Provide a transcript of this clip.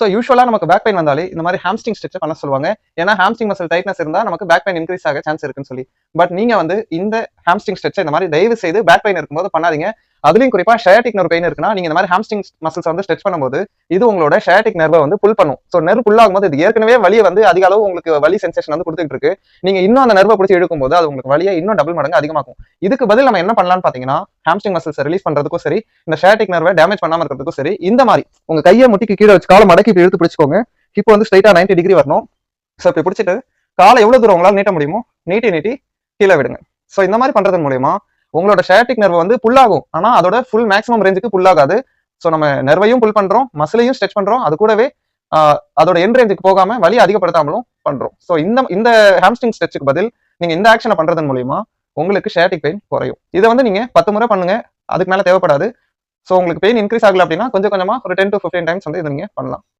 So யூஸ்வலாக நமக்கு back pain வந்தாலே இந்த மாதிரி ஹாம்ஸ்டிங் ஸ்ட்ரெச் பண்ண சொல்லுவாங்க. ஏன்னா ஹாம்ஸ்டிங் மசில் டைட்னஸ் இருந்தா நமக்கு பேக் பெயின் இன்க்ரீஸ் ஆக சான்ஸ் இருக்குன்னு சொல்லி. பட் நீங்க வந்து இந்த ஹாம்ஸ்டிங் ஸ்ட்ரெச் இந்த மாதிரி தயவு செய்து பேக் பெயின் இருக்கும்போது பண்ணாதீங்க. அதுலயும் குறிப்பா ஷயாட்டிக் நர்வ் பெயின் இருக்குன்னா நீங்க இந்த மாதிரி ஹாம்ஸ்டிங் மசில்ஸ் வந்து ஸ்ட்ரெச் பண்ணும்போது இது உங்களோட ஷயாட்டிக் நர்வை வந்து புல் பண்ணும். ஸோ நெர்வ் புல் ஆகும்போது இது ஏற்கனவே வலியை வந்து அதிக அளவு உங்களுக்கு வலி சென்சேஷன் வந்து கொடுத்துட்டு இருக்கு. நீங்க இன்னும் அந்த நர்வை பிடிச்சி எடுக்கும் போது அது உங்களுக்கு வலியை இன்னும் டபுள் மடங்கு அதிகமாகும் இதுக்கு பதில் நம்ம என்ன பண்ணலாம்னு பாத்தீங்கன்னா ஹாம்ஸ்டிங் மசில்ஸ் ரிலீஸ் பண்றதுக்கும் சரி இந்த ஷயாட்டிக் நர்வை டேமேஜ் பண்ணாம இருக்கிறதுக்கும் சரி இந்த மாதிரி உங்க கையை முட்டிக்கு கீழே வச்சு காலை மடக்கி இழுத்து பிடிச்சிக்கோங்க. இப்போ வந்து ஸ்ட்ரைட்டா 90 டிகிரி வரணும். ஸோ இப்படி பிடிச்சிட்டு காலை எவ்வளவு தூரம் உங்களால நீட்ட முடியுமோ நீட்டி நீட்டி கீழே விடுங்க. ஸோ இந்த மாதிரி பண்றதன் மூலியமா உங்களோட ஷேட்டிக் நர்வ் வந்து புல்லாகும் ஆகும். ஆனா அதோட ஃபுல் மேக்ஸிமம் ரேஞ்சுக்கு புல்லாகாது ஆகாது. ஸோ நம்ம நர்வையும் புல் பண்றோம் மசிலையும் ஸ்ட்ரெச் பண்றோம். அது கூடவே அதோட என் ரேஞ்சுக்கு போகாம வலி அதிகப்படுத்தாமலும் பண்றோம். ஸோ இந்த இந்த ஹாம்ஸ்டிங் ஸ்ட்ரெச்சுக்கு பதில் நீங்க இந்த ஆக்ஷனை பண்றதன் மூலியமா உங்களுக்கு ஷேட்டிக் பெயின் குறையும். இதை வந்து நீங்க பத்து முறை பண்ணுங்க. அதுக்கு மேல தேவைப்படாது. ஸோ உங்களுக்கு பெயின் இன்க்ரீஸ் ஆகல அப்படின்னா கொஞ்சம் கொஞ்சமா ஒரு டென் டு ஃபிஃப்டீன் டைம்ஸ் வந்து இதை நீங்க பண்ணலாம்.